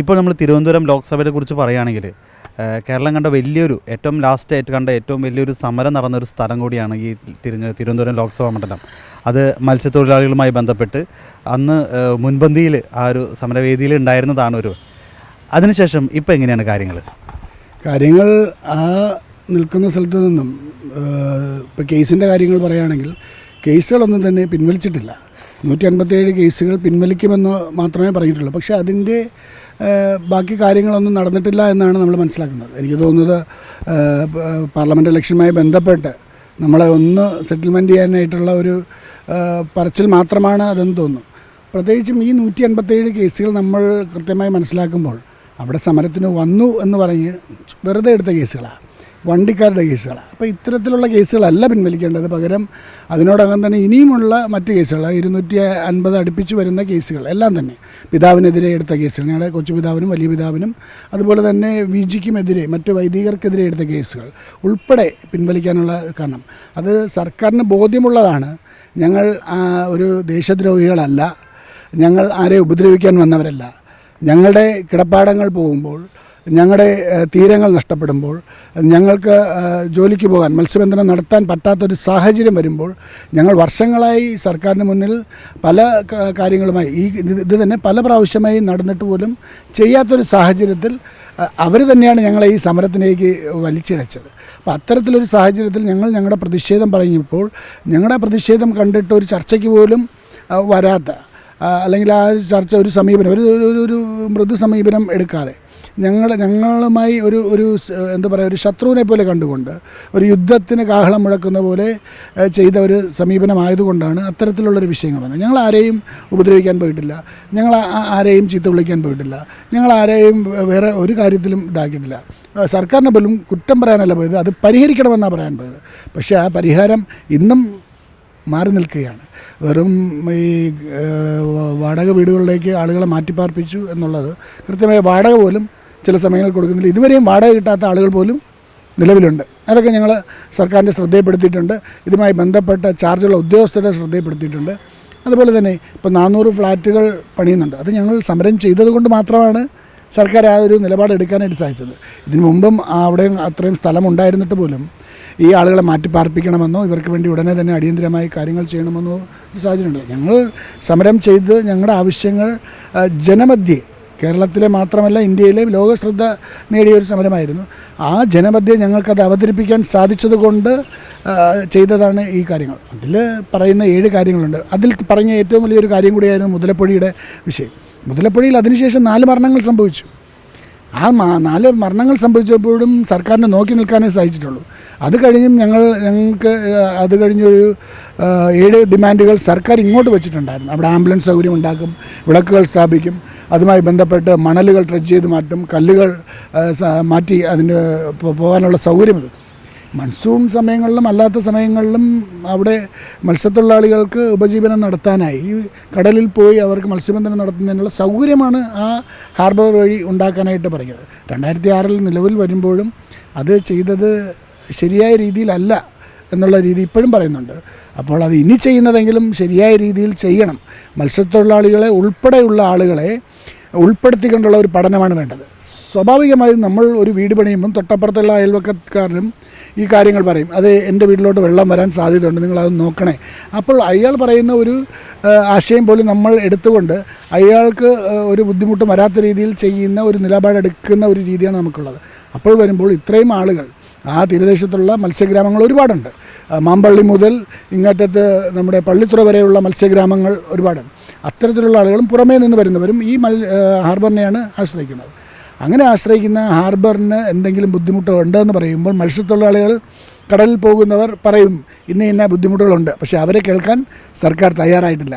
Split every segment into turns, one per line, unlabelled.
ഇപ്പോൾ നമ്മൾ തിരുവനന്തപുരം ലോക്സഭയെ കുറിച്ച് പറയുകയാണെങ്കിൽ കേരളം കണ്ട വലിയൊരു ഏറ്റവും ലാസ്റ്റ് ആയിട്ട് കണ്ട ഏറ്റവും വലിയൊരു സമരം നടന്നൊരു സ്ഥലം കൂടിയാണ് ഈ തിരുവ തിരുവനന്തപുരം ലോക്സഭാ മണ്ഡലം. അത് മത്സ്യത്തൊഴിലാളികളുമായി ബന്ധപ്പെട്ട് അന്ന് മുൻപന്തിയിൽ ആ ഒരു സമരവേദിയിൽ ഉണ്ടായിരുന്നതാണ് ഒരു. അതിനുശേഷം ഇപ്പോൾ എങ്ങനെയാണ് കാര്യങ്ങൾ?
കാര്യങ്ങൾ ആ നിൽക്കുന്ന സ്ഥലത്ത് നിന്നും ഇപ്പോൾ കേസിന്റെ കാര്യങ്ങൾ പറയുകയാണെങ്കിൽ കേസുകളൊന്നും തന്നെ പിൻവലിച്ചിട്ടില്ല. നൂറ്റി അൻപത്തേഴ് കേസുകൾ പിൻവലിക്കുമെന്ന് മാത്രമേ പറഞ്ഞിട്ടുള്ളൂ. പക്ഷേ അതിന്റെ ബാക്കി കാര്യങ്ങളൊന്നും നടന്നിട്ടില്ല എന്നാണ് നമ്മൾ മനസ്സിലാക്കുന്നത്. എനിക്ക് തോന്നുന്നത് പാർലമെന്റ് ഇലക്ഷനുമായി ബന്ധപ്പെട്ട് നമ്മളെ ഒന്ന് സെറ്റിൽമെന്റ് ചെയ്യാനായിട്ടുള്ള ഒരു പറച്ചിൽ മാത്രമാണ് അതെന്ന് തോന്നുന്നു. പ്രത്യേകിച്ചും ഈ നൂറ്റി അൻപത്തേഴ് കേസുകൾ നമ്മൾ കൃത്യമായി മനസ്സിലാക്കുമ്പോൾ അവിടെ സമരത്തിന് വന്നു എന്ന് പറഞ്ഞ് വെറുതെ എടുത്ത കേസുകളാണ് വണ്ടിക്കാരുടെ കേസുകളാണ്. അപ്പോൾ ഇത്തരത്തിലുള്ള കേസുകളല്ല പിൻവലിക്കേണ്ടത്. പകരം അതിനോടകം തന്നെ ഇനിയുമുള്ള മറ്റ് കേസുകൾ ഇരുന്നൂറ്റി അൻപത് അടുപ്പിച്ച് വരുന്ന കേസുകൾ എല്ലാം തന്നെ. പിതാവിനെതിരെ എടുത്ത കേസുകൾ ഞങ്ങളുടെ കൊച്ചു പിതാവിനും വലിയ പിതാവിനും. അതുപോലെ തന്നെ വി ജിക്കുമെതിരെ മറ്റ് വൈദികർക്കെതിരെ എടുത്ത കേസുകൾ ഉൾപ്പെടെ പിൻവലിക്കാനുള്ള കാരണം. അത് സർക്കാരിന് ബോധ്യമുള്ളതാണ്. ഞങ്ങൾ ഒരു ദേശദ്രോഹികളല്ല. ഞങ്ങൾ ആരെ ഉപദ്രവിക്കാൻ വന്നവരല്ല. ഞങ്ങളുടെ കിടപ്പാടങ്ങൾ പോകുമ്പോൾ ഞങ്ങളുടെ തീരങ്ങൾ നഷ്ടപ്പെടുമ്പോൾ ഞങ്ങൾക്ക് ജോലിക്ക് പോകാൻ മത്സ്യബന്ധനം നടത്താൻ പറ്റാത്തൊരു സാഹചര്യം വരുമ്പോൾ ഞങ്ങൾ വർഷങ്ങളായി സർക്കാരിന് മുന്നിൽ പല കാര്യങ്ങളുമായി ഈ ഇത് തന്നെ പല പ്രാവശ്യമായി നടന്നിട്ട് പോലും ചെയ്യാത്തൊരു സാഹചര്യത്തിൽ അവർ തന്നെയാണ് ഞങ്ങളെ ഈ സമരത്തിലേക്ക് വലിച്ചിഴച്ചത്. അപ്പോൾ അത്തരത്തിലൊരു സാഹചര്യത്തിൽ ഞങ്ങൾ ഞങ്ങളുടെ പ്രതിഷേധം പറഞ്ഞപ്പോൾ ഞങ്ങളുടെ പ്രതിഷേധം കണ്ടിട്ട് ഒരു ചർച്ചയ്ക്ക് പോലും വരാത്ത അല്ലെങ്കിൽ ആ ചർച്ച ഒരു സമീപനം ഒരു ഒരു മൃദു സമീപനം എടുക്കാതെ ഞങ്ങൾ ഞങ്ങളുമായി ഒരു ഒരു എന്താ പറയുക ഒരു ശത്രുവിനെ പോലെ കണ്ടുകൊണ്ട് ഒരു യുദ്ധത്തിന് കാഹളം മുഴക്കുന്ന പോലെ ചെയ്ത ഒരു സമീപനമായതുകൊണ്ടാണ് അത്തരത്തിലുള്ളൊരു വിഷയങ്ങൾ വന്നത്. ഞങ്ങൾ ആരെയും ഉപദ്രവിക്കാൻ പോയിട്ടില്ല. ഞങ്ങൾ ആരെയും ചീത്ത വിളിക്കാൻ പോയിട്ടില്ല. ഞങ്ങൾ ആരെയും വേറെ ഒരു കാര്യത്തിലും ഇതാക്കിയിട്ടില്ല. സർക്കാരിനെ പോലും കുറ്റം പറയാനല്ല പോയത്. അത് പരിഹരിക്കണമെന്നാണ് പറയാൻ പോയത്. പക്ഷേ ആ പരിഹാരം ഇന്നും മാറി നിൽക്കുകയാണ്. വെറും ഈ വാടക വീടുകളിലേക്ക് ആളുകളെ മാറ്റിപ്പാർപ്പിച്ചു എന്നുള്ളത് കൃത്യമായ വാടക പോലും ചില സമയങ്ങളിൽ കൊടുക്കുന്നില്ല. ഇതുവരെയും വാടക കിട്ടാത്ത ആളുകൾ പോലും നിലവിലുണ്ട്. അതൊക്കെ ഞങ്ങൾ സർക്കാരിന്റെ ശ്രദ്ധയിൽപ്പെടുത്തിയിട്ടുണ്ട്. ഇതുമായി ബന്ധപ്പെട്ട ചാർജുള്ള ഉദ്യോഗസ്ഥരുടെ ശ്രദ്ധയിൽപ്പെടുത്തിയിട്ടുണ്ട്. അതുപോലെ തന്നെ ഇപ്പോൾ നാനൂറ് ഫ്ലാറ്റുകൾ പണിയുന്നുണ്ട്. അത് ഞങ്ങൾ സമരം ചെയ്തതുകൊണ്ട് മാത്രമാണ് സർക്കാർ ആ ഒരു നിലപാടെടുക്കാനായിട്ട് സാധിച്ചത്. ഇതിനു മുമ്പും അവിടെ അത്രയും സ്ഥലം ഉണ്ടായിരുന്നിട്ട് പോലും ഈ ആളുകളെ മാറ്റി പാർപ്പിക്കണമെന്നോ ഇവർക്ക് വേണ്ടി ഉടനെ തന്നെ അടിയന്തിരമായി കാര്യങ്ങൾ ചെയ്യണമെന്നോ ഒരു സാഹചര്യമുണ്ട് ഞങ്ങൾ സമരം ചെയ്ത് ഞങ്ങളുടെ ആവശ്യങ്ങൾ ജനമധ്യേ കേരളത്തിലെ മാത്രമല്ല ഇന്ത്യയിലെ ലോക ശ്രദ്ധ നേടിയ ഒരു സമരമായിരുന്നു. ആ ജനപദ്യം ഞങ്ങൾക്കത് അവതരിപ്പിക്കാൻ സാധിച്ചതുകൊണ്ട് ചെയ്തതാണ് ഈ കാര്യങ്ങൾ. അതിൽ പറയുന്ന ഏഴ് കാര്യങ്ങളുണ്ട്. അതിൽ പറഞ്ഞ ഏറ്റവും വലിയൊരു കാര്യം കൂടിയായിരുന്നു മുതലപ്പൊഴിയുടെ വിഷയം. മുതലപ്പൊഴിയിൽ അതിനുശേഷം നാല് മരണങ്ങൾ സംഭവിച്ചു. ആ നാല് മരണങ്ങൾ സംഭവിച്ചപ്പോഴും സർക്കാരിനെ നോക്കി നിൽക്കാനേ സാധിച്ചിട്ടുള്ളൂ. അത് കഴിഞ്ഞും ഞങ്ങൾ ഞങ്ങൾക്ക് അത് കഴിഞ്ഞൊരു ഏഴ് ഡിമാൻഡുകൾ സർക്കാർ ഇങ്ങോട്ട് വെച്ചിട്ടുണ്ടായിരുന്നു. അവിടെ ആംബുലൻസ് സൗകര്യം ഉണ്ടാക്കും വിളക്കുകൾ സ്ഥാപിക്കും അതുമായി ബന്ധപ്പെട്ട് മണലുകൾ ട്രച്ച് ചെയ്ത് മാറ്റും കല്ലുകൾ മാറ്റി അതിന് പോകാനുള്ള സൗകര്യം എടുക്കും മൺസൂൺ സമയങ്ങളിലും അല്ലാത്ത സമയങ്ങളിലും അവിടെ മത്സ്യത്തൊഴിലാളികൾക്ക് ഉപജീവനം നടത്താനായി കടലിൽ പോയി അവർക്ക് മത്സ്യബന്ധനം നടത്തുന്നതിനുള്ള സൗകര്യമാണ് ആ ഹാർബർ വഴി ഉണ്ടാക്കാനായിട്ട് പറയുന്നത്. രണ്ടായിരത്തി ആറിൽ നിലവിൽ വരുമ്പോഴും അത് ചെയ്തത് ശരിയായ രീതിയിലല്ല എന്നുള്ള രീതി ഇപ്പോഴും പറയുന്നുണ്ട്. അപ്പോൾ അത് ഇനി ചെയ്യുന്നതെങ്കിലും ശരിയായ രീതിയിൽ ചെയ്യണം. മത്സ്യത്തൊഴിലാളികളെ ഉൾപ്പെടെയുള്ള ആളുകളെ ഉൾപ്പെടുത്തിക്കൊണ്ടുള്ള ഒരു പഠനമാണ് വേണ്ടത്. സ്വാഭാവികമായും നമ്മൾ ഒരു വീട് പണിയുമ്പം തൊട്ടപ്പുറത്തുള്ള അയൽവക്കക്കാരനും ഈ കാര്യങ്ങൾ പറയും. അത് എന്റെ വീട്ടിലോട്ട് വെള്ളം വരാൻ സാധ്യതയുണ്ട് നിങ്ങൾ നിങ്ങളത് നോക്കണേ. അപ്പോൾ അയാൾ പറയുന്ന ഒരു ആശയം പോലും നമ്മൾ എടുത്തുകൊണ്ട് അയാൾക്ക് ഒരു ബുദ്ധിമുട്ട് വരാത്ത രീതിയിൽ ചെയ്യുന്ന ഒരു നിലപാടെടുക്കുന്ന ഒരു രീതിയാണ് നമുക്കുള്ളത്. അപ്പോൾ വരുമ്പോൾ ഇത്രയും ആളുകൾ ആ തീരദേശത്തുള്ള മത്സ്യഗ്രാമങ്ങൾ ഒരുപാടുണ്ട്. മാമ്പള്ളി മുതൽ ഇങ്ങോട്ടത്ത് നമ്മുടെ പള്ളിത്തുറ വരെയുള്ള മത്സ്യഗ്രാമങ്ങൾ ഒരുപാടുണ്ട്. അത്തരത്തിലുള്ള ആളുകളും പുറമേ നിന്ന് വരുന്നവരും ഈ മൽ ഹാർബറിനെയാണ് ആശ്രയിക്കുന്നത്. അങ്ങനെ ആശ്രയിക്കുന്ന ഹാർബറിന് എന്തെങ്കിലും ബുദ്ധിമുട്ടോ ഉണ്ടെന്ന് പറയുമ്പോൾ മത്സ്യത്തൊഴിലാളികൾ കടലിൽ പോകുന്നവർ പറയും ഇന്ന ഇന്ന ബുദ്ധിമുട്ടുകളുണ്ട്. പക്ഷേ അവരെ കേൾക്കാൻ സർക്കാർ തയ്യാറായിട്ടില്ല.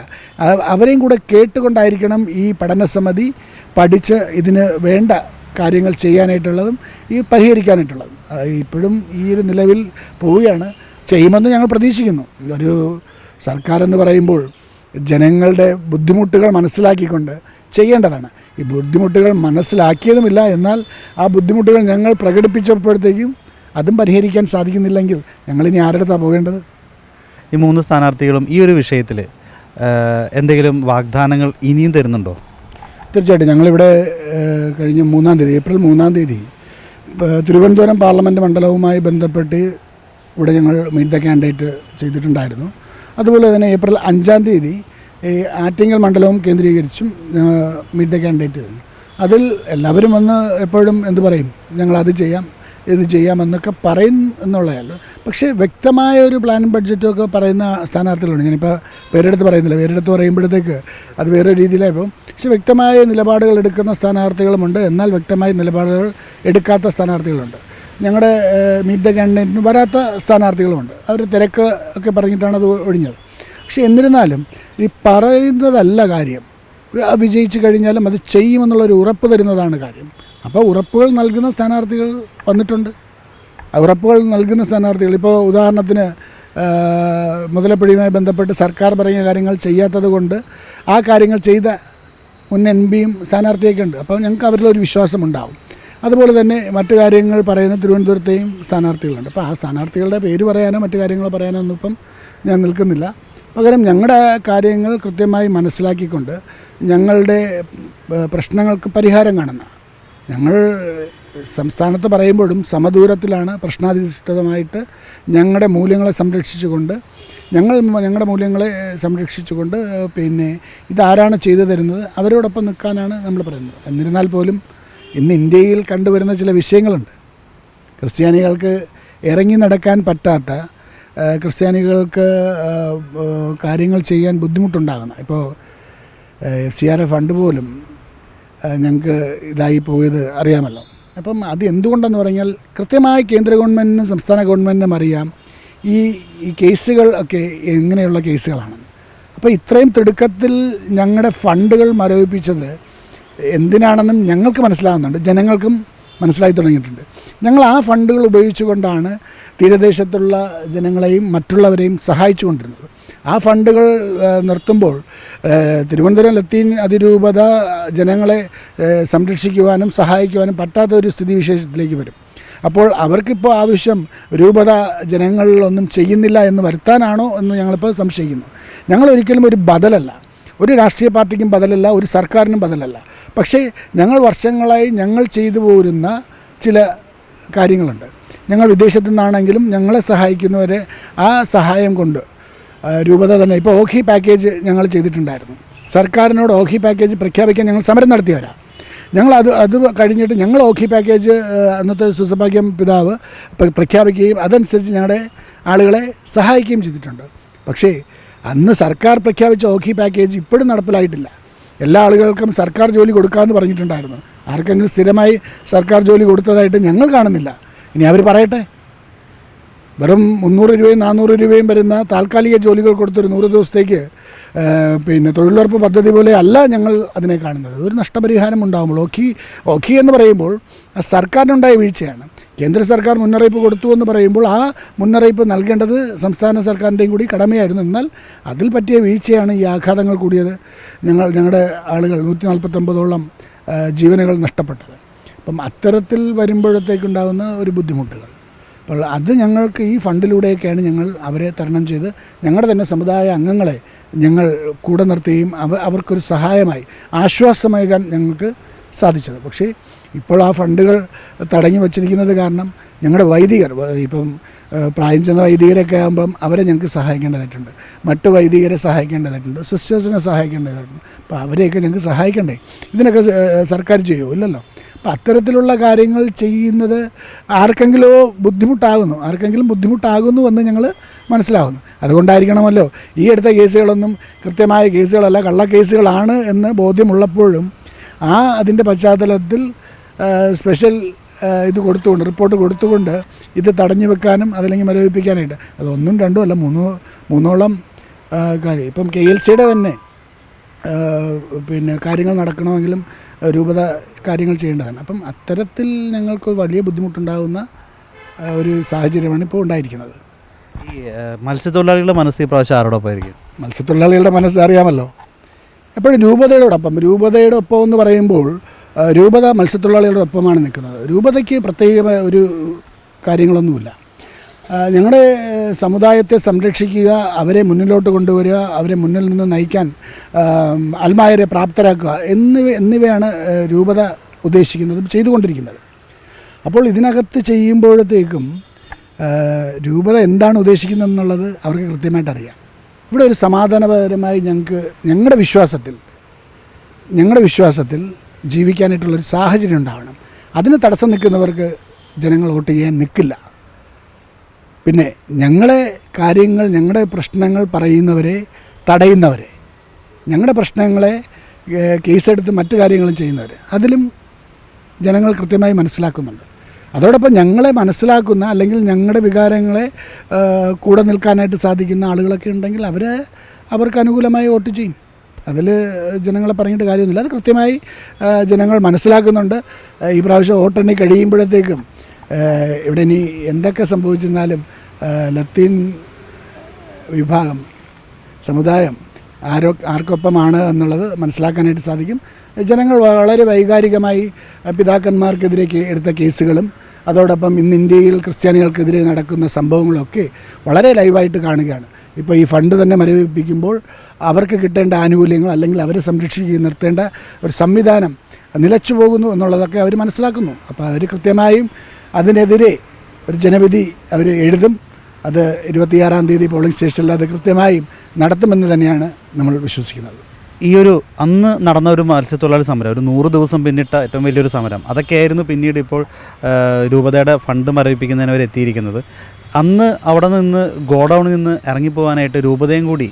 അവരെയും കൂടെ കേട്ടുകൊണ്ടായിരിക്കണം ഈ പഠനസമിതി പഠിച്ച് ഇതിന് വേണ്ട കാര്യങ്ങൾ ചെയ്യാനായിട്ടുള്ളതും ഈ പരിഹരിക്കാനായിട്ടുള്ളതും. ഇപ്പോഴും ഈ ഒരു നിലവിൽ പോവുകയാണ്. ചെയ്യുമെന്ന് ഞങ്ങൾ പ്രതീക്ഷിക്കുന്നു. ഒരു സർക്കാർ എന്ന് പറയുമ്പോൾ ജനങ്ങളുടെ ബുദ്ധിമുട്ടുകൾ മനസ്സിലാക്കിക്കൊണ്ട് ചെയ്യേണ്ടതാണ്. ഈ ബുദ്ധിമുട്ടുകൾ മനസ്സിലാക്കിയതുമില്ല എന്നാൽ ആ ബുദ്ധിമുട്ടുകൾ ഞങ്ങൾ പ്രകടിപ്പിച്ചപ്പോഴത്തേക്കും അതും പരിഹരിക്കാൻ സാധിക്കുന്നില്ലെങ്കിൽ ഞങ്ങളിനി ആരുടെ അടുത്താണ് പോകേണ്ടത്?
ഈ മൂന്ന് സ്ഥാനാർത്ഥികളും ഈ ഒരു വിഷയത്തിൽ എന്തെങ്കിലും വാഗ്ദാനങ്ങൾ ഇനിയും തരുന്നുണ്ടോ?
തീർച്ചയായിട്ടും. ഞങ്ങളിവിടെ കഴിഞ്ഞ മൂന്നാം തീയതി ഏപ്രിൽ മൂന്നാം തീയതി തിരുവനന്തപുരം പാർലമെന്റ് മണ്ഡലവുമായി ബന്ധപ്പെട്ട് ഇവിടെ ഞങ്ങൾ മീറ്റ് ദ ക്യാൻഡിഡേറ്റ് ചെയ്തിട്ടുണ്ടായിരുന്നു. അതുപോലെ തന്നെ ഏപ്രിൽ അഞ്ചാം തീയതി ഈ ആറ്റിങ്ങൽ മണ്ഡലവും കേന്ദ്രീകരിച്ചും മീറ്റ് ദ ക്യാൻഡിഡേറ്റ് അതിൽ എല്ലാവരും വന്ന് എപ്പോഴും എന്ത് പറയും? ഞങ്ങളത് ചെയ്യാം ഇത് ചെയ്യാമെന്നൊക്കെ പറയും എന്നുള്ളതല്ല. പക്ഷേ വ്യക്തമായ ഒരു പ്ലാനും ബഡ്ജറ്റും ഒക്കെ പറയുന്ന സ്ഥാനാർത്ഥികളുണ്ട്. ഞാനിപ്പോൾ പേരെടുത്ത് പറയുന്നില്ല. പേരെടുത്ത് പറയുമ്പോഴത്തേക്ക് അത് വേറെ രീതിയിലായപ്പോൾ പക്ഷേ വ്യക്തമായ നിലപാടുകൾ എടുക്കുന്ന സ്ഥാനാർത്ഥികളുമുണ്ട്. എന്നാൽ വ്യക്തമായ നിലപാടുകൾ എടുക്കാത്ത സ്ഥാനാർത്ഥികളുണ്ട്. ഞങ്ങളുടെ മീറ്റ് ദ കാൻഡിഡേറ്റിന് വരാത്ത സ്ഥാനാർത്ഥികളുമുണ്ട്. അവർ തിരക്ക് ഒക്കെ പറഞ്ഞിട്ടാണ് അത് ഒഴിഞ്ഞത്. പക്ഷേ എന്നിരുന്നാലും ഈ പറയുന്നതല്ല കാര്യം. വിജയിച്ചു കഴിഞ്ഞാലും അത് ചെയ്യുമെന്നുള്ളൊരു ഉറപ്പ് തരുന്നതാണ് കാര്യം. അപ്പോൾ ഉറപ്പുകൾ നൽകുന്ന സ്ഥാനാർത്ഥികൾ വന്നിട്ടുണ്ട്. ഉറപ്പുകൾ നൽകുന്ന സ്ഥാനാർത്ഥികൾ ഇപ്പോൾ ഉദാഹരണത്തിന് മുതലപ്പുഴയുമായി ബന്ധപ്പെട്ട് സർക്കാർ പറഞ്ഞ കാര്യങ്ങൾ ചെയ്യാത്തത് കൊണ്ട് ആ കാര്യങ്ങൾ ചെയ്ത മുൻ എം പിയും സ്ഥാനാർത്ഥിയൊക്കെ ഉണ്ട്. അപ്പോൾ ഞങ്ങൾക്ക് അവരിലൊരു വിശ്വാസം ഉണ്ടാവും. അതുപോലെ തന്നെ മറ്റു കാര്യങ്ങൾ പറയുന്ന തിരുവനന്തപുരത്തെയും സ്ഥാനാർത്ഥികളുണ്ട്. അപ്പോൾ ആ സ്ഥാനാർത്ഥികളുടെ പേര് പറയാനോ മറ്റു കാര്യങ്ങൾ പറയാനോ ഒന്നും ഇപ്പം ഞാൻ നിൽക്കുന്നില്ല. പകരം ഞങ്ങളുടെ കാര്യങ്ങൾ കൃത്യമായി മനസ്സിലാക്കിക്കൊണ്ട് ഞങ്ങളുടെ പ്രശ്നങ്ങൾക്ക് പരിഹാരം കാണുന്ന ഞങ്ങൾ സംസ്ഥാനത്ത് പറയുമ്പോഴും സമദൂരത്തിലാണ് പ്രശ്നാധിഷ്ഠിതമായിട്ട് ഞങ്ങളുടെ മൂല്യങ്ങളെ സംരക്ഷിച്ചുകൊണ്ട് ഞങ്ങൾ ഞങ്ങളുടെ മൂല്യങ്ങളെ സംരക്ഷിച്ചുകൊണ്ട് പിന്നെ ഇതാരാണ് ചെയ്തു തരുന്നത് അവരോടൊപ്പം നിൽക്കാനാണ് നമ്മൾ പറയുന്നത്. എന്നിരുന്നാൽ പോലും ഇന്ന് ഇന്ത്യയിൽ കണ്ടുവരുന്ന ചില വിഷയങ്ങളുണ്ട്. ക്രിസ്ത്യാനികൾക്ക് ഇറങ്ങി നടക്കാൻ പറ്റാത്ത ക്രിസ്ത്യാനികൾക്ക് കാര്യങ്ങൾ ചെയ്യാൻ ബുദ്ധിമുട്ടുണ്ടാകുന്ന. ഇപ്പോൾ സി ആർ എഫ് ഫണ്ട് പോലും ഞങ്ങൾക്ക് ഇതായി പോയത് അറിയാമല്ലോ. അപ്പം അത് എന്തുകൊണ്ടെന്ന് പറഞ്ഞാൽ കൃത്യമായി കേന്ദ്ര ഗവൺമെന്റിനും സംസ്ഥാന ഗവൺമെന്റിനും അറിയാം ഈ ഈ കേസുകൾ ഒക്കെ എങ്ങനെയുള്ള കേസുകളാണ്. അപ്പോൾ ഇത്രയും തിടുക്കത്തിൽ ഞങ്ങളുടെ ഫണ്ടുകൾ മരവിപ്പിച്ചത് എന്തിനാണെന്നും ഞങ്ങൾക്ക് മനസ്സിലാകുന്നുണ്ട് ജനങ്ങൾക്കും മനസ്സിലായി തുടങ്ങിയിട്ടുണ്ട്. ഞങ്ങൾ ആ ഫണ്ടുകൾ ഉപയോഗിച്ചുകൊണ്ടാണ് തീരദേശത്തുള്ള ജനങ്ങളെയും മറ്റുള്ളവരെയും സഹായിച്ചു കൊണ്ടിരുന്നത് ആ ഫണ്ടുകൾ നിർത്തുമ്പോൾ തിരുവനന്തപുരം ലത്തീൻ അതിരൂപത ജനങ്ങളെ സംരക്ഷിക്കുവാനും സഹായിക്കുവാനും പറ്റാത്ത ഒരു സ്ഥിതിവിശേഷത്തിലേക്ക് വരും. അപ്പോൾ അവർക്കിപ്പോൾ ആവശ്യം രൂപത ജനങ്ങളിലൊന്നും ചെയ്യുന്നില്ല എന്ന് വരുത്താനാണോ എന്ന് ഞങ്ങളിപ്പോൾ സംശയിക്കുന്നു. ഞങ്ങൾ ഒരിക്കലും ഒരു ബദലല്ല. ഒരു രാഷ്ട്രീയ പാർട്ടിക്കും ബദലല്ല ഒരു സർക്കാരിനും ബദലല്ല. പക്ഷേ ഞങ്ങൾ വർഷങ്ങളായി ഞങ്ങൾ ചെയ്തു പോരുന്ന ചില കാര്യങ്ങളുണ്ട്. ഞങ്ങൾ വിദേശത്തു നിന്നാണെങ്കിലും ഞങ്ങളെ സഹായിക്കുന്നവരെ ആ സഹായം കൊണ്ട് രൂപത തന്നെ. ഇപ്പോൾ ഓഖി പാക്കേജ് ഞങ്ങൾ ചെയ്തിട്ടുണ്ടായിരുന്നു. സർക്കാരിനോട് ഓഖി പാക്കേജ് പ്രഖ്യാപിക്കാൻ ഞങ്ങൾ സമരം നടത്തിയവരാണ് ഞങ്ങൾ അത് അത് കഴിഞ്ഞിട്ട് ഞങ്ങൾ ഓഖി പാക്കേജ് അന്നത്തെ സുസഭാഗ്യം പിതാവ് പ്രഖ്യാപിക്കുകയും അതനുസരിച്ച് ഞങ്ങളുടെ ആളുകളെ സഹായിക്കുകയും ചെയ്തിട്ടുണ്ട്. പക്ഷേ അന്ന് സർക്കാർ പ്രഖ്യാപിച്ച ഓഖി പാക്കേജ് ഇപ്പോഴും നടപ്പിലായിട്ടില്ല. എല്ലാ ആളുകൾക്കും സർക്കാർ ജോലി കൊടുക്കാമെന്ന് പറഞ്ഞിട്ടുണ്ടായിരുന്നു. ആർക്കെങ്കിലും സ്ഥിരമായി സർക്കാർ ജോലി കൊടുത്തതായിട്ട് ഞങ്ങൾ കാണുന്നില്ല. ഇനി അവർ പറയട്ടെ? വെറും മുന്നൂറ് രൂപയും നാനൂറ് രൂപയും വരുന്ന താൽക്കാലിക ജോലികൾ കൊടുത്തൊരു നൂറ് ദിവസത്തേക്ക് പിന്നെ തൊഴിലുറപ്പ് പദ്ധതി പോലെ അല്ല ഞങ്ങൾ അതിനെ കാണുന്നത്. ഒരു നഷ്ടപരിഹാരം ഉണ്ടാകുമ്പോൾ ഓഖി ഓഖി എന്ന് പറയുമ്പോൾ സർക്കാരിനുണ്ടായ വീഴ്ചയാണ്. കേന്ദ്ര സർക്കാർ മുന്നറിയിപ്പ് കൊടുത്തു എന്ന് പറയുമ്പോൾ ആ മുന്നറിയിപ്പ് നൽകേണ്ടത് സംസ്ഥാന സർക്കാരിന്റെയും കൂടി കടമയായിരുന്നു. എന്നാൽ അതിൽ പറ്റിയ വീഴ്ചയാണ് ഈ ആഘാതങ്ങൾ കൂടിയത്. ഞങ്ങൾ ഞങ്ങളുടെ ആളുകൾ നൂറ്റി നാൽപ്പത്തൊമ്പതോളം ജീവനുകൾ നഷ്ടപ്പെട്ടത്. അപ്പം അത്തരത്തിൽ വരുമ്പോഴത്തേക്കുണ്ടാകുന്ന ഒരു ബുദ്ധിമുട്ടുകൾ. അപ്പോൾ അത് ഞങ്ങൾക്ക് ഈ ഫണ്ടിലൂടെയൊക്കെയാണ് ഞങ്ങൾ അവരെ തരണം ചെയ്ത് ഞങ്ങളുടെ തന്നെ സമുദായ അംഗങ്ങളെ ഞങ്ങൾ കൂടെ നിർത്തുകയും അവ അവർക്കൊരു സഹായമായി ആശ്വാസമേകാൻ ഞങ്ങൾക്ക് സാധിച്ചത്. പക്ഷേ ഇപ്പോൾ ആ ഫണ്ടുകൾ തടഞ്ഞു വച്ചിരിക്കുന്നത് കാരണം ഞങ്ങളുടെ വൈദികർ ഇപ്പം പ്രായം ചെന്ന വൈദികരൊക്കെ ആകുമ്പം അവരെ ഞങ്ങൾക്ക് സഹായിക്കേണ്ടതായിട്ടുണ്ട്. മറ്റു വൈദികരെ സഹായിക്കേണ്ടതായിട്ടുണ്ട്. സിസ്റ്റേഴ്സിനെ സഹായിക്കേണ്ടതായിട്ടുണ്ട്. അപ്പോൾ അവരെയൊക്കെ ഞങ്ങൾക്ക് സഹായിക്കണ്ടേ? ഇതിനൊക്കെ സർക്കാർ ചെയ്യുമോ ഇല്ലല്ലോ. അപ്പോൾ അത്തരത്തിലുള്ള കാര്യങ്ങൾ ചെയ്യുന്നത് ആർക്കെങ്കിലും ബുദ്ധിമുട്ടാകുന്നു. ആർക്കെങ്കിലും ബുദ്ധിമുട്ടാകുന്നു എന്ന് ഞങ്ങൾ മനസ്സിലാകുന്നു. അതുകൊണ്ടായിരിക്കണമല്ലോ ഈ അടുത്ത കേസുകളൊന്നും കൃത്യമായ കേസുകളല്ല കള്ള കേസുകളാണ് എന്ന് ബോധ്യമുള്ളപ്പോഴും ആ അതിന്റെ പശ്ചാത്തലത്തിൽ സ്പെഷ്യൽ ഇത് കൊടുത്തുകൊണ്ട് റിപ്പോർട്ട് കൊടുത്തുകൊണ്ട് ഇത് തടഞ്ഞു വെക്കാനും അതല്ലെങ്കിൽ മരവിപ്പിക്കാനായിട്ട്. അതൊന്നും രണ്ടും അല്ല മൂന്ന് മൂന്നോളം കാര്യം. ഇപ്പം കെ എൽ സിയുടെ തന്നെ പിന്നെ കാര്യങ്ങൾ നടക്കണമെങ്കിലും രൂപത കാര്യങ്ങൾ ചെയ്യേണ്ടതാണ്. അപ്പം അത്തരത്തിൽ ഞങ്ങൾക്ക് വലിയ ബുദ്ധിമുട്ടുണ്ടാകുന്ന ഒരു സാഹചര്യമാണ് ഇപ്പോൾ ഉണ്ടായിരിക്കുന്നത്.
ഈ മത്സ്യത്തൊഴിലാളികളുടെ മനസ്സ് ഈ പ്രാവശ്യം ആരോടൊപ്പമായിരിക്കും
മത്സ്യത്തൊഴിലാളികളുടെ മനസ്സ് അറിയാമല്ലോ. എപ്പോഴും രൂപതയോടൊപ്പം രൂപതയുടെ ഒപ്പം എന്ന് പറയുമ്പോൾ രൂപത മത്സ്യത്തൊഴിലാളികളുടെ ഒപ്പമാണ് നിൽക്കുന്നത്. രൂപതയ്ക്ക് പ്രത്യേക ഒരു കാര്യങ്ങളൊന്നുമില്ല. ഞങ്ങളുടെ സമുദായത്തെ സംരക്ഷിക്കുക അവരെ മുന്നിലോട്ട് കൊണ്ടുവരിക അവരെ മുന്നിൽ നിന്ന് നയിക്കാൻ അൽമായരെ പ്രാപ്തരാക്കുക എന്നിവ എന്നിവയാണ് രൂപത ഉദ്ദേശിക്കുന്നതും ചെയ്തുകൊണ്ടിരിക്കുന്നത്. അപ്പോൾ ഇതിനകത്ത് ചെയ്യുമ്പോഴത്തേക്കും രൂപത എന്താണ് ഉദ്ദേശിക്കുന്നതെന്നുള്ളത് അവർക്ക് കൃത്യമായിട്ട് അറിയാം. ഇവിടെ ഒരു സമാധാനപരമായി ഞങ്ങൾക്ക് ഞങ്ങളുടെ വിശ്വാസത്തിൽ ഞങ്ങളുടെ വിശ്വാസത്തിൽ ജീവിക്കാനായിട്ടുള്ളൊരു സാഹചര്യം ഉണ്ടാവണം. അതിന് തടസ്സം നിൽക്കുന്നവർക്ക് ജനങ്ങൾ വോട്ട് ചെയ്യാൻ നിൽക്കില്ല. പിന്നെ ഞങ്ങളെ കാര്യങ്ങൾ ഞങ്ങളുടെ പ്രശ്നങ്ങൾ പറയുന്നവരെ തടയുന്നവരെ ഞങ്ങളുടെ പ്രശ്നങ്ങളെ കേസെടുത്ത് മറ്റു കാര്യങ്ങളും ചെയ്യുന്നവർ അതിലും ജനങ്ങൾ കൃത്യമായി മനസ്സിലാക്കുന്നുണ്ട്. അതോടൊപ്പം ഞങ്ങളെ മനസ്സിലാക്കുന്ന അല്ലെങ്കിൽ ഞങ്ങളുടെ വികാരങ്ങളെ കൂടെ നിൽക്കാനായിട്ട് സാധിക്കുന്ന ആളുകളൊക്കെ ഉണ്ടെങ്കിൽ അവരെ അവർക്ക് അനുകൂലമായി വോട്ട് ചെയ്യും. അതിൽ ജനങ്ങളെ പറഞ്ഞിട്ട് കാര്യമൊന്നുമില്ല. അത് കൃത്യമായി ജനങ്ങൾ മനസ്സിലാക്കുന്നുണ്ട്. ഈ പ്രാവശ്യം വോട്ടെണ്ണി കഴിയുമ്പോഴത്തേക്കും ഇവിടെ ഇനി എന്തൊക്കെ സംഭവിച്ചെന്നാലും ഏഹ്, ലത്തീൻ വിഭാഗം സമുദായം ആരോ ആർക്കൊപ്പമാണ് എന്നുള്ളത് മനസ്സിലാക്കാനായിട്ട് സാധിക്കും. ജനങ്ങൾ വളരെ വൈകാരികമായി പിതാക്കന്മാർക്കെതിരെ കേ- എടുത്ത കേസുകളും അതോടൊപ്പം ഇന്ന് ഇന്ത്യയിൽ ക്രിസ്ത്യാനികൾക്കെതിരെ നടക്കുന്ന സംഭവങ്ങളൊക്കെ വളരെ ലൈവായിട്ട് കാണുകയാണ്. ഇപ്പോൾ ഈ ഫണ്ട് തന്നെ മരവിപ്പിക്കുമ്പോൾ അവർക്ക് കിട്ടേണ്ട ആനുകൂല്യങ്ങൾ അല്ലെങ്കിൽ അവരെ സംരക്ഷിക്കുക നിർത്തേണ്ട ഒരു സംവിധാനം നിലച്ചു പോകുന്നു എന്നുള്ളതൊക്കെ അവർ മനസ്സിലാക്കുന്നു. അപ്പോൾ അവർ കൃത്യമായും അതിനെതിരെ ഒരു ജനവിധി അവർ എഴുതും. അത് ഇരുപത്തിയാറാം തീയതി പോളിംഗ് സ്റ്റേഷനിൽ അത് കൃത്യമായും നടത്തുമെന്ന് തന്നെയാണ് നമ്മൾ വിശ്വസിക്കുന്നത്.
ഈ ഒരു അന്ന് നടന്ന ഒരു മത്സ്യത്തൊഴിലാളി സമരം ഒരു നൂറ് ദിവസം പിന്നിട്ട ഏറ്റവും വലിയൊരു സമരം അതൊക്കെയായിരുന്നു പിന്നീട് ഇപ്പോൾ രൂപതയുടെ ഫണ്ട് മരവിപ്പിക്കുന്നതിന് അവർ എത്തിയിരിക്കുന്നത്. അന്ന് അവിടെ നിന്ന് ഗോഡൗണിൽ നിന്ന് ഇറങ്ങിപ്പോവാനായിട്ട് രൂപതയും കൂടി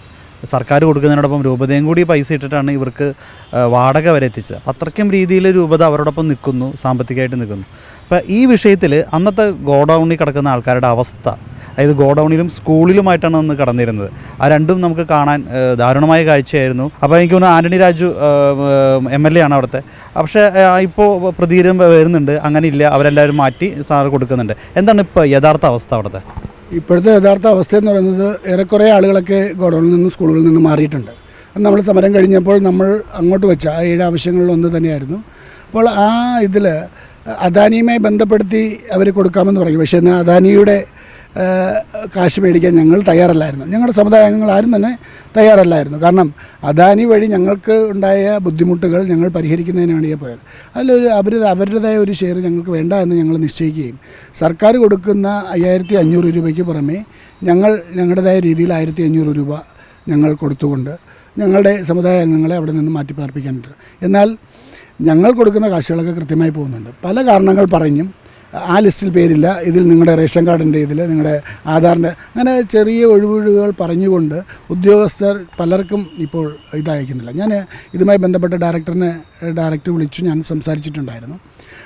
സർക്കാർ കൊടുക്കുന്നതിനോടൊപ്പം രൂപതയും കൂടി പൈസ ഇട്ടിട്ടാണ് ഇവർക്ക് വാടക വരെ എത്തിച്ചത്. അത്രയ്ക്കും രീതിയിൽ രൂപത അവരോടൊപ്പം നിൽക്കുന്നു സാമ്പത്തികമായിട്ട് നിൽക്കുന്നു. അപ്പോൾ ഈ വിഷയത്തിൽ അന്നത്തെ ഗോഡൗണിൽ കിടക്കുന്ന ആൾക്കാരുടെ അവസ്ഥ അതായത് ഗോഡൗണിലും സ്കൂളിലുമായിട്ടാണ് അന്ന് കടന്നിരുന്നത്. ആ രണ്ടും നമുക്ക് കാണാൻ ദാരുണമായ കാഴ്ചയായിരുന്നു. അപ്പോൾ എനിക്ക് തോന്നുന്നു Antony Raju M L A ആണ് അവിടുത്തെ. പക്ഷേ ഇപ്പോൾ പ്രതികരണം വരുന്നുണ്ട് അങ്ങനെ ഇല്ല അവരെല്ലാവരും മാറ്റി സാർ കൊടുക്കുന്നുണ്ട്. എന്താണ് ഇപ്പോൾ യഥാർത്ഥ അവസ്ഥ അവിടുത്തെ?
ഇപ്പോഴത്തെ യഥാർത്ഥ അവസ്ഥ എന്ന് പറയുന്നത് ഏറെക്കുറെ ആളുകളൊക്കെ ഗോഡൗണിൽ നിന്ന് സ്കൂളുകളിൽ നിന്ന് മാറിയിട്ടുണ്ട്. നമ്മൾ സമരം കഴിഞ്ഞപ്പോൾ നമ്മൾ അങ്ങോട്ട് വെച്ച ആ ഏഴ് ആവശ്യങ്ങളിൽ ഒന്ന് തന്നെയായിരുന്നു. അപ്പോൾ ആ ഇതിൽ അദാനിയുമായി ബന്ധപ്പെടുത്തി അവർ കൊടുക്കാമെന്ന് പറയും പക്ഷേ എന്നാൽ അദാനിയുടെ കാശ് മേടിക്കാൻ ഞങ്ങൾ തയ്യാറല്ലായിരുന്നു. ഞങ്ങളുടെ സമുദായ അംഗങ്ങൾ ആരും തന്നെ തയ്യാറല്ലായിരുന്നു. കാരണം അദാനി വഴി ഞങ്ങൾക്ക് ഉണ്ടായ ബുദ്ധിമുട്ടുകൾ ഞങ്ങൾ പരിഹരിക്കുന്നതിന് വേണ്ടിയാണ് പോയത്. അതിലൊരു അവർ അവരുടേതായ ഒരു ഷെയർ ഞങ്ങൾക്ക് വേണ്ട എന്ന് ഞങ്ങൾ നിശ്ചയിക്കുകയും സർക്കാർ കൊടുക്കുന്ന അയ്യായിരത്തി അഞ്ഞൂറ് രൂപയ്ക്ക് പുറമേ ഞങ്ങൾ ഞങ്ങളുടേതായ രീതിയിൽ ആയിരത്തി അഞ്ഞൂറ് രൂപ ഞങ്ങൾ കൊടുത്തുകൊണ്ട് ഞങ്ങളുടെ സമുദായ അംഗങ്ങളെ അവിടെ നിന്ന് മാറ്റി പാർപ്പിക്കാനുണ്ട് എന്നാൽ ഞങ്ങൾ കൊടുക്കുന്ന കാശുകളൊക്കെ കൃത്യമായി പോകുന്നുണ്ട്. പല കാരണങ്ങൾ പറഞ്ഞും ആ ലിസ്റ്റിൽ പേരില്ല. ഇതിൽ നിങ്ങളുടെ റേഷൻ കാർഡിന്റെ ഇതിൽ നിങ്ങളുടെ ആധാറിന്റെ അങ്ങനെ ചെറിയ ഒഴിവുകൾ പറഞ്ഞുകൊണ്ട് ഉദ്യോഗസ്ഥർ പലർക്കും ഇപ്പോൾ ഇതയക്കുന്നില്ല ഞാൻ ഇതുമായി ബന്ധപ്പെട്ട ഡയറക്ടറിനെ ഡയറക്ടർ വിളിച്ചു ഞാൻ സംസാരിച്ചിട്ടുണ്ടായിരുന്നു.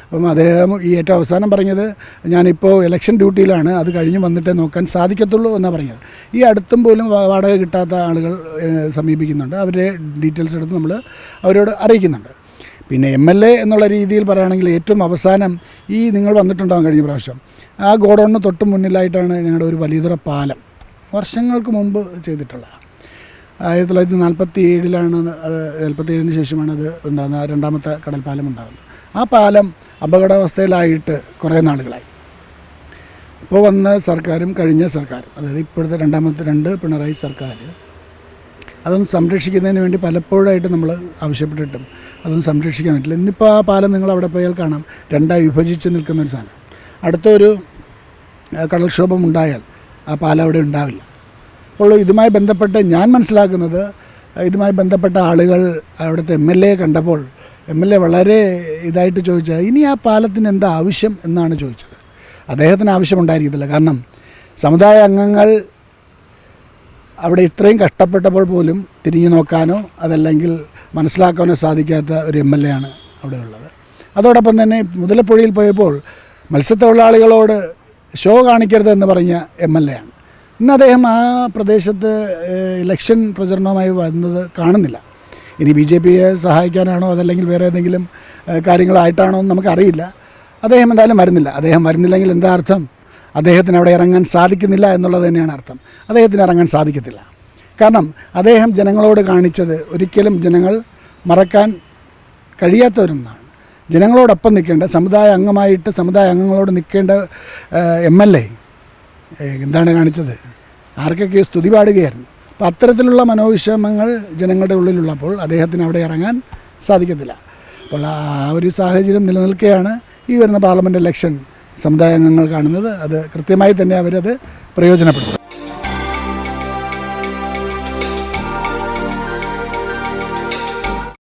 അപ്പം അദ്ദേഹം ഈ ഏറ്റവും അവസാനം പറഞ്ഞത് ഞാനിപ്പോൾ ഇലക്ഷൻ ഡ്യൂട്ടിയിലാണ് അത് കഴിഞ്ഞ് വന്നിട്ടേ നോക്കാൻ സാധിക്കത്തുള്ളൂ എന്നാണ് പറഞ്ഞത്. ഈ അടുത്തും പോലും വാടക കിട്ടാത്ത ആളുകൾ സമീപിക്കുന്നുണ്ട്. അവരെ ഡീറ്റെയിൽസ് എടുത്ത് നമ്മൾ അവരോട് അറിയിക്കുന്നുണ്ട്. പിന്നെ എം എൽ എ എന്നുള്ള രീതിയിൽ പറയുകയാണെങ്കിൽ ഏറ്റവും അവസാനം ഈ നിങ്ങൾ വന്നിട്ടുണ്ടാകും കഴിഞ്ഞ പ്രാവശ്യം. ആ ഗോഡൗണിന് തൊട്ട് മുന്നിലായിട്ടാണ് ഞങ്ങളുടെ ഒരു വലിയതുറ പാലം വർഷങ്ങൾക്ക് മുമ്പ് ചെയ്തിട്ടുള്ള ആയിരത്തി തൊള്ളായിരത്തി നാൽപ്പത്തി ഏഴിലാണ് അത് നാൽപ്പത്തി ഏഴിന് ശേഷമാണ് അത് ഉണ്ടാകുന്നത്. രണ്ടാമത്തെ കടൽപ്പാലം പാലം ഉണ്ടാകുന്നത്. ആ പാലം അപകടാവസ്ഥയിലായിട്ട് കുറേ നാളുകളായി. ഇപ്പോൾ വന്ന സർക്കാരും കഴിഞ്ഞ സർക്കാരും അതായത് ഇപ്പോഴത്തെ രണ്ടാമത്തെ രണ്ട് പിണറായി സർക്കാർ അതൊന്ന് സംരക്ഷിക്കുന്നതിന് വേണ്ടി പലപ്പോഴായിട്ട് നമ്മൾ ആവശ്യപ്പെട്ടിട്ടും അതൊന്നും സംരക്ഷിക്കാൻ പറ്റില്ല. ഇന്നിപ്പോൾ ആ പാലം നിങ്ങൾ അവിടെ പോയാൽ കാണാം. രണ്ടായി വിഭജിച്ച് നിൽക്കുന്ന ഒരു സാധനം. അടുത്തൊരു കടൽക്ഷോഭം ഉണ്ടായാൽ ആ പാലം അവിടെ ഉണ്ടാവില്ല. അപ്പോൾ ഇതുമായി ബന്ധപ്പെട്ട് ഞാൻ മനസ്സിലാക്കുന്നത് ഇതുമായി ബന്ധപ്പെട്ട ആളുകൾ അവിടുത്തെ എം എൽ എ കണ്ടപ്പോൾ എം എൽ എ വളരെ ഇതായിട്ട് ചോദിച്ചത് ഇനി ആ പാലത്തിന് എന്താ ആവശ്യം? എന്നാണ് ചോദിച്ചത്. അദ്ദേഹത്തിന് ആവശ്യമുണ്ടായിരിക്കത്തില്ല കാരണം സമുദായ അംഗങ്ങൾ അവിടെ ഇത്രയും കഷ്ടപ്പെട്ടപ്പോൾ പോലും തിരിഞ്ഞു നോക്കാനോ അതല്ലെങ്കിൽ മനസ്സിലാക്കാനോ സാധിക്കാത്ത ഒരു എം എൽ എ ആണ് അവിടെ ഉള്ളത്. അതോടൊപ്പം തന്നെ മുതലപ്പുഴയിൽ പോയപ്പോൾ മത്സ്യത്തൊഴിലാളികളോട് ഷോ കാണിക്കരുത് എന്ന് പറഞ്ഞ എം എൽ എ ആണ്. ഇന്ന് അദ്ദേഹം ആ പ്രദേശത്ത് ഇലക്ഷൻ പ്രചരണവുമായി വരുന്നത് കാണുന്നില്ല. ഇനി ബി ജെ പിയെ സഹായിക്കാനാണോ അതല്ലെങ്കിൽ വേറെ ഏതെങ്കിലും കാര്യങ്ങളായിട്ടാണോ എന്ന് നമുക്കറിയില്ല. അദ്ദേഹം എന്തായാലും വരുന്നില്ല. അദ്ദേഹം വരുന്നില്ലെങ്കിൽ എന്താ അർത്ഥം? അദ്ദേഹത്തിന് അവിടെ ഇറങ്ങാൻ സാധിക്കുന്നില്ല എന്നുള്ളത് തന്നെയാണ് അർത്ഥം. അദ്ദേഹത്തിന് ഇറങ്ങാൻ സാധിക്കത്തില്ല. കാരണം അദ്ദേഹം ജനങ്ങളോട് കാണിച്ചത് ഒരിക്കലും ജനങ്ങൾ മറക്കാൻ കഴിയാത്തവരൊന്നാണ്. ജനങ്ങളോടൊപ്പം നിൽക്കേണ്ട സമുദായ അംഗമായിട്ട് സമുദായ അംഗങ്ങളോട് നിൽക്കേണ്ട എം എൽ എ എന്താണ് കാണിച്ചത്? ആർക്കൊക്കെ സ്തുതി പാടുകയായിരുന്നു. അപ്പം അത്തരത്തിലുള്ള മനോവിഷമങ്ങൾ ജനങ്ങളുടെ ഉള്ളിലുള്ളപ്പോൾ അദ്ദേഹത്തിന് അവിടെ ഇറങ്ങാൻ സാധിക്കത്തില്ല. അപ്പോൾ ആ ഒരു സാഹചര്യം നിലനിൽക്കുകയാണ് ഈ വരുന്ന പാർലമെന്റ് ഇലക്ഷൻ സമുദായ അംഗങ്ങൾ കാണുന്നത് അത് കൃത്യമായി തന്നെ അവരത് പ്രയോജനപ്പെടുത്തും.